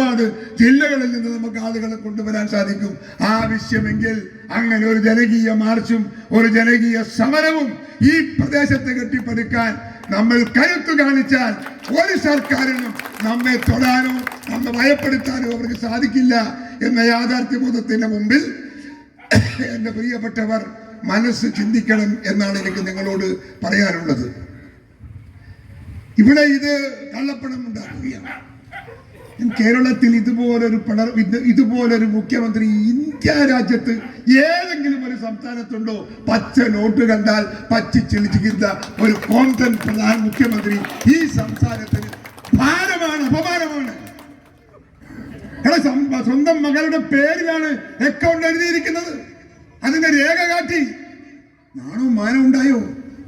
ഒരുപാട് ജില്ലകളിൽ നിന്ന് നമുക്ക് ആളുകളെ കൊണ്ടുവരാൻ സാധിക്കും. ആവശ്യമെങ്കിൽ അങ്ങനെ ഒരു ജനകീയ മാർച്ചും ഒരു ജനകീയ സമരവും ഈ പ്രദേശത്തെ കെട്ടിപ്പടുക്കാൻ നമ്മൾ കരുത്തു കാണിച്ചാൽ ഒരു സർക്കാരിനും നമ്മെ തൊടാനോ നമ്മെ ഭയപ്പെടുത്താനോ അവർക്ക് സാധിക്കില്ല എന്ന യാഥാർത്ഥ്യബോധത്തിന്റെ മുമ്പിൽ എന്റെ പ്രിയപ്പെട്ടവർ മനസ്സ് ചിന്തിക്കണം എന്നാണ് എനിക്ക് നിങ്ങളോട് പറയാനുള്ളത്. ഇവിടെ ഇത് കള്ളപ്പണം ഉണ്ടാക്കുകയാണ്. കേരളത്തിൽ ഇതുപോലൊരു പിണർ ഇതുപോലൊരു മുഖ്യമന്ത്രി ഇന്ത്യ രാജ്യത്ത് ഏതെങ്കിലും ഒരു സംസ്ഥാനത്തുണ്ടോ? പച്ച നോട്ട് കണ്ടാൽ പച്ചിച്ചിളിച്ചിരിക്കുന്ന ഒരു കോൺഗ്രസ് പ്രധാന മുഖ്യമന്ത്രി ഈ സംസ്ഥാനത്തിന് ഭാരമാണ് അപമാനമാണ്. സ്വന്തം മകളുടെ പേരിലാണ് അക്കൗണ്ട് എഴുതിയിരിക്കുന്നത്. അതിന്റെ രേഖ കാട്ടി. നാണവും മാനവും ഉണ്ടായോ?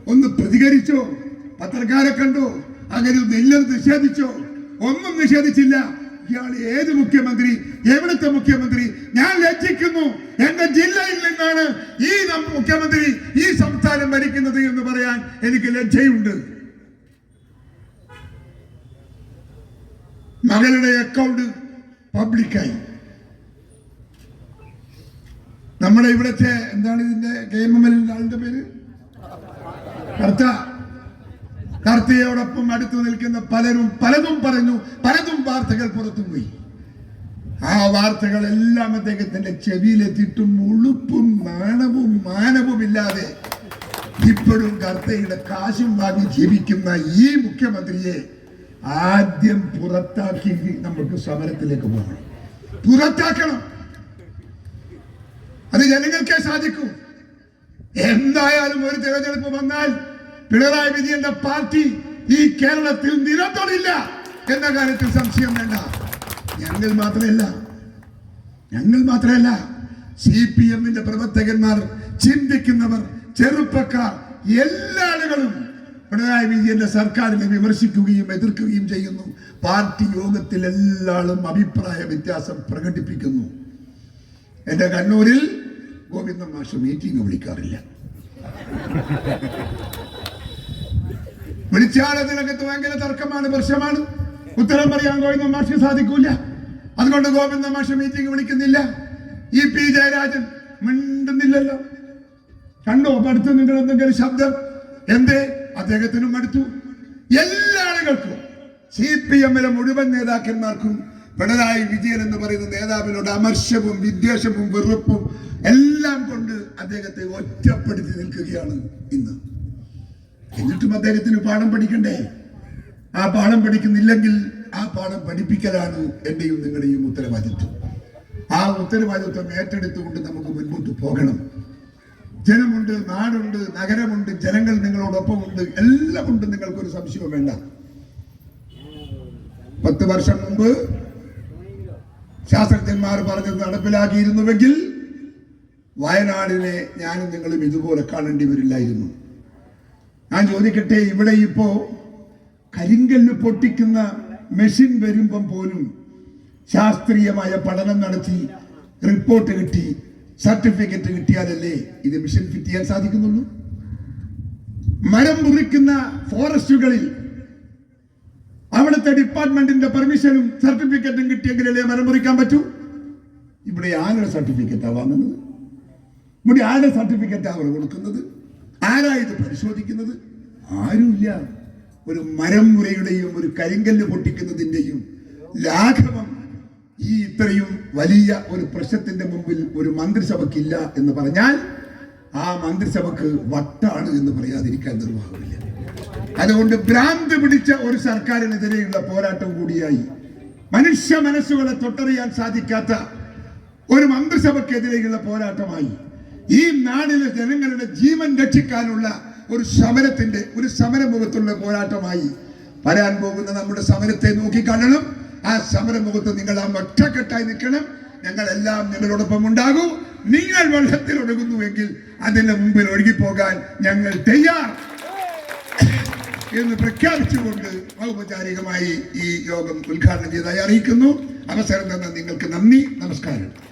ഒന്ന് പ്രതികരിച്ചോ? പത്രക്കാരെ കണ്ടോ? അങ്ങനെ നെല്ലത് നിഷേധിച്ചോ? ഒന്നും നിഷേധിച്ചില്ല. ഇയാൾ ഏത് മുഖ്യമന്ത്രി? എവിടുത്തെ മുഖ്യമന്ത്രി? ഞാൻ ലജ്ജിക്കുന്നു. എന്റെ ജില്ലയിൽ നിന്നാണ് ഈ മുഖ്യമന്ത്രി ഈ സംസ്ഥാനം ഭരിക്കുന്നത് എന്ന് പറയാൻ എനിക്ക് ലജ്ജയുണ്ട്. മകളുടെ അക്കൗണ്ട് പബ്ലിക്കായി നമ്മുടെ ഇവിടുത്തെ എന്താണ് ഇതിന്റെ കെ എം എം എൽ ആളുടെ പേര്? കർത്ത. കർത്തയോടൊപ്പം അടുത്തു നിൽക്കുന്ന പലരും പലതും പറഞ്ഞു പലതും വാർത്തകൾ പുറത്തു പോയി ആ വാർത്തകൾ എല്ലാം അദ്ദേഹത്തിന്റെ ചെവിയിലെത്തിയിട്ടും ഉളുപ്പും നാണവും മാനവും ഇല്ലാതെ ഇപ്പോഴും കർത്തയുടെ കാശും വാങ്ങി ജീവിക്കുന്ന ഈ മുഖ്യമന്ത്രിയെ ആദ്യം പുറത്താക്കി നമുക്ക് സമരത്തിലേക്ക് പോകണം. പുറത്താക്കണം. അത് ജനങ്ങൾക്കേ സാധിക്കൂ. എന്തായാലും ഒരു തിരഞ്ഞെടുപ്പ് വന്നാൽ പിണറായി വിജയന്റെ പാർട്ടി ഈ കേരളത്തിൽ നിലത്തൊടില്ല എന്ന കാര്യത്തിൽ സംശയം വേണ്ട. ഞങ്ങൾ മാത്രമല്ല. ഞങ്ങൾ മാത്രമല്ല. സി പി എമ്മിന്റെ പ്രവർത്തകന്മാർ ചിന്തിക്കുന്നവർ ചെറുപ്പക്കാർ എല്ലാ ആളുകളും പിണറായി വിജയന്റെ സർക്കാരിനെ വിമർശിക്കുകയും എതിർക്കുകയും ചെയ്യുന്നു. പാർട്ടി യോഗത്തിൽ എല്ലാളും അഭിപ്രായ വ്യത്യാസം പ്രകടിപ്പിക്കുന്നു. എന്റെ കണ്ണൂരിൽ ഗോവിന്ദൻ മാഷ് മീറ്റിംഗ് വിളിക്കാറില്ല. വിളിച്ചാൽ അതിനകത്ത് ഭയങ്കര തർക്കമാണ് പ്രശ്നമാണ്. ഉത്തരം പറയാൻ ഗോവിന്ദ മാഷ് സാധിക്കൂല. അതുകൊണ്ട് ഗോവിന്ദ മാഷ് മീറ്റിംഗ് വിളിക്കുന്നില്ല. ഇ പി ജയരാജൻ മിണ്ടുന്നില്ലല്ലോ. കണ്ടോ? അടുത്ത് നിങ്ങൾ എന്തെങ്കിലും ശബ്ദം? എന്തേ? അദ്ദേഹത്തിനും അടുത്തു എല്ലാ ആളുകൾക്കും സി പി എമ്മിലെ മുഴുവൻ നേതാക്കന്മാർക്കും പിണറായി വിജയൻ എന്ന് പറയുന്ന നേതാവിനോട് അമർഷവും വിദ്വേഷവും വെറുപ്പും എല്ലാം കൊണ്ട് അദ്ദേഹത്തെ ഒറ്റപ്പെടുത്തി നിൽക്കുകയാണ് ഇന്ന്. എന്നിട്ടും അദ്ദേഹത്തിന് പാഠം പഠിക്കണ്ടേ? ആ പാഠം പഠിക്കുന്നില്ലെങ്കിൽ ആ പാഠം പഠിപ്പിക്കലാണ് എന്റെയും നിങ്ങളുടെയും ഉത്തരവാദിത്വം. ആ ഉത്തരവാദിത്വം ഏറ്റെടുത്തുകൊണ്ട് നമുക്ക് മുൻപോട്ട് പോകണം. ജനമുണ്ട് നാടുണ്ട് നഗരമുണ്ട് ജനങ്ങൾ നിങ്ങളോടൊപ്പമുണ്ട്. എല്ലാം ഉണ്ട് നിങ്ങൾക്കൊരു സംശയവും വേണ്ട. പത്ത് വർഷം മുമ്പ് ശാസ്ത്രജ്ഞന്മാർ പറഞ്ഞത് നടപ്പിലാക്കിയിരുന്നുവെങ്കിൽ വയനാടിനെ ഞാനും നിങ്ങളും ഇതുപോലെ കാണേണ്ടി വരില്ലായിരുന്നു. ഞാൻ ചോദിക്കട്ടെ ഇവിടെ ഇപ്പോ കരിങ്കല്ല് പൊട്ടിക്കുന്ന മെഷീൻ വരുമ്പം പോലും ശാസ്ത്രീയമായ പഠനം നടത്തി റിപ്പോർട്ട് കിട്ടി സർട്ടിഫിക്കറ്റ് കിട്ടിയാലല്ലേ ഇത് മിഷൻ ഫിറ്റ് ചെയ്യാൻ സാധിക്കുന്നുള്ളൂ? മരം മുറിക്കുന്ന ഫോറസ്റ്റുകളിൽ അവിടുത്തെ ഡിപ്പാർട്ട്മെന്റിന്റെ പെർമിഷനും സർട്ടിഫിക്കറ്റും കിട്ടിയെങ്കിലല്ലേ മരം മുറിക്കാൻ പറ്റൂ? ഇവിടെ ആരുടെ സർട്ടിഫിക്കറ്റാ വാങ്ങുന്നത്? ഇവിടെ ആരുടെ സർട്ടിഫിക്കറ്റ് അവർ കൊടുക്കുന്നത്? ആരാ ഇത് പരിശോധിക്കുന്നത്? ആരുമില്ല. ഒരു മരം മുറയുടെയും ഒരു കരിങ്കല്ല് പൊട്ടിക്കുന്നതിന്റെയും ലാഘവം ഈ ഇത്രയും വലിയ ഒരു പ്രശ്നത്തിന്റെ മുമ്പിൽ ഒരു മന്ത്രിസഭക്കില്ല എന്ന് പറഞ്ഞാൽ ആ മന്ത്രിസഭക്ക് വട്ടാണ് എന്ന് പറയാതിരിക്കാൻ നിർവാഹമില്ല. അതുകൊണ്ട് ഭ്രാന്ത് പിടിച്ച ഒരു സർക്കാരിനെതിരെയുള്ള പോരാട്ടം കൂടിയായി മനുഷ്യ മനസ്സുകളെ തൊട്ടറിയാൻ സാധിക്കാത്ത ഒരു മന്ത്രിസഭക്കെതിരെയുള്ള പോരാട്ടമായി ഈ നാടിലെ ജനങ്ങളുടെ ജീവൻ രക്ഷിക്കാനുള്ള ഒരു സമരത്തിന്റെ ഒരു സമരമുഖത്തുള്ള പോരാട്ടമായി വരാൻ പോകുന്ന നമ്മുടെ സമരത്തെ നോക്കിക്കാണണം. ആ സമരമുഖത്ത് നിങ്ങൾ ആ ഒറ്റക്കെട്ടായി നിൽക്കണം. ഞങ്ങളെല്ലാം നിങ്ങളോടൊപ്പം ഉണ്ടാകും. നിങ്ങൾ വെള്ളത്തിൽ ഒഴുകുന്നുവെങ്കിൽ അതിന്റെ മുമ്പിൽ ഒഴുകിപ്പോകാൻ ഞങ്ങൾ തയ്യാർ. എന്ന് പ്രഖ്യാപിച്ചുകൊണ്ട് ഔപചാരികമായി ഈ യോഗം ഉദ്ഘാടനം ചെയ്തായി അറിയിക്കുന്നു. അവസരം തന്ന നിങ്ങൾക്ക് നന്ദി നമസ്കാരം.